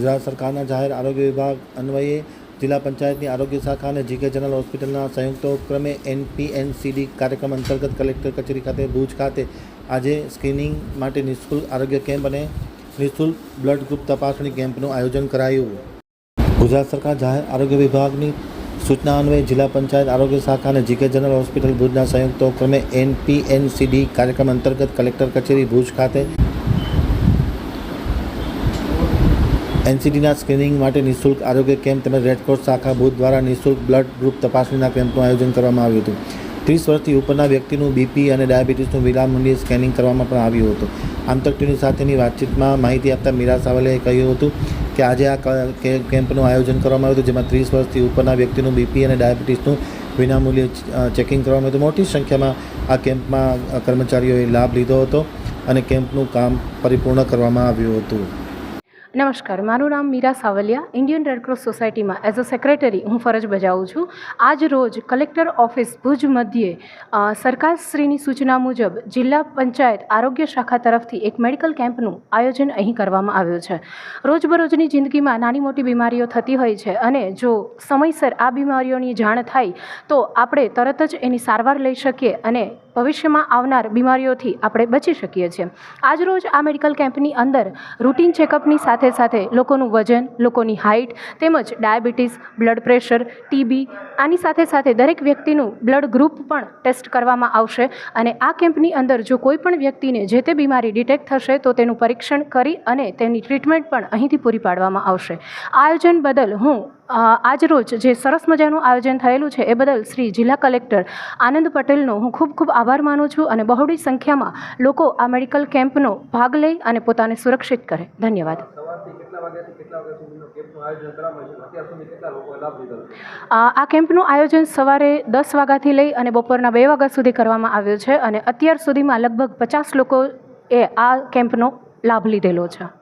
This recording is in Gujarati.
ગુજરાત સરકારના જાહેર આરોગ્ય વિભાગ અન્વયે જિલ્લા પંચાયતની આરોગ્ય શાખા અને જીકે જનરલ હોસ્પિટલના સંયુક્ત ઉપક્રમે એનપીએનસીડી કાર્યક્રમ અંતર્ગત કલેક્ટર કચેરી ખાતે ભુજ ખાતે આજે સ્ક્રીનિંગ માટે નિઃશુલ્ક આરોગ્ય કેમ્પ અને નિઃશુલ્ક બ્લડ ગ્રુપ તપાસણી કેમ્પનું આયોજન કરાયું. ગુજરાત સરકાર જાહેર આરોગ્ય વિભાગની સૂચના અન્વયે જિલ્લા પંચાયત આરોગ્ય શાખા અને જીકે જનરલ હોસ્પિટલ ભુજના સંયુક્ત ઉપક્રમે એનપીએનસીડી કાર્યક્રમ અંતર્ગત કલેક્ટર કચેરી ભુજ ખાતે એનસીડીના સ્ક્રીનિંગ માટે નિઃશુલ્ક આરોગ્ય કેમ્પ તેમજ રેડક્રોસ શાખા ભુજ દ્વારા નિઃશુલ્ક બ્લડ ગ્રુપ તપાસણીના કેમ્પનું આયોજન કરવામાં આવ્યું હતું. ત્રીસ વર્ષથી ઉપરના વ્યક્તિનું બીપી અને ડાયાબિટીસનું વિનામૂલ્યે સ્કેનિંગ કરવામાં પણ આવ્યું હતું. ટીવી સાથેની વાતચીતમાં માહિતી આપતા મીરા સાવલેએ કહ્યું હતું કે આજે આ કેમ્પનું આયોજન કરવામાં આવ્યું હતું, જેમાં ત્રીસ વર્ષથી ઉપરના વ્યક્તિનું બીપી અને ડાયાબિટીસનું વિનામૂલ્યે ચેકિંગ કરવામાં હતું. મોટી સંખ્યામાં આ કેમ્પમાં કર્મચારીઓએ લાભ લીધો હતો અને કેમ્પનું કામ પરિપૂર્ણ કરવામાં આવ્યું હતું. નમસ્કાર, મારું નામ Meera Savaliya, Indian Red Cross સોસાયટીમાં એઝ અ સેક્રેટરી હું ફરજ બજાવું છું. આજ રોજ કલેક્ટર ઓફિસ ભુજ મધ્યે સરકારશ્રીની સૂચના મુજબ જિલ્લા પંચાયત આરોગ્ય શાખા તરફથી એક મેડિકલ કેમ્પનું આયોજન અહીં કરવામાં આવ્યું છે. રોજબરોજની જિંદગીમાં નાની મોટી બીમારીઓ થતી હોય છે અને જો સમયસર આ બીમારીઓની જાણ થાય તો આપણે તરત જ એની સારવાર લઈ શકીએ અને ભવિષ્યમાં આવનાર બીમારીઓથી આપણે બચી શકીએ છીએ. આજરોજ આ મેડિકલ કેમ્પની અંદર રૂટીન ચેકઅપની સાથે સાથે લોકોનું વજન, લોકોની હાઇટ તેમજ ડાયાબિટીસ, બ્લડ પ્રેશર, ટીબી આની સાથે સાથે દરેક વ્યક્તિનું બ્લડ ગ્રુપ પણ ટેસ્ટ કરવામાં આવશે અને આ કેમ્પની અંદર જો કોઈ પણ વ્યક્તિને જે તે બીમારી ડિટેક્ટ થશે તો તેનું પરીક્ષણ કરી અને તેની ટ્રીટમેન્ટ પણ અહીંથી પૂરી પાડવામાં આવશે. આયોજન બદલ હું આજરોજ જે સરસ મજાનું આયોજન થયેલું છે એ બદલ શ્રી જિલ્લા કલેક્ટર આનંદ પટેલનો હું ખૂબ ખૂબ આભાર માનું છું અને બહોળી સંખ્યામાં લોકો આ મેડિકલ કેમ્પનો ભાગ લઈ અને પોતાને સુરક્ષિત કરે. ધન્યવાદ. આ કેમ્પનું આયોજન સવારે દસ વાગ્યાથી લઈ અને બપોરના બે વાગ્યા સુધી કરવામાં આવ્યું છે અને અત્યાર સુધીમાં લગભગ પચાસ લોકોએ આ કેમ્પનો લાભ લીધેલો છે.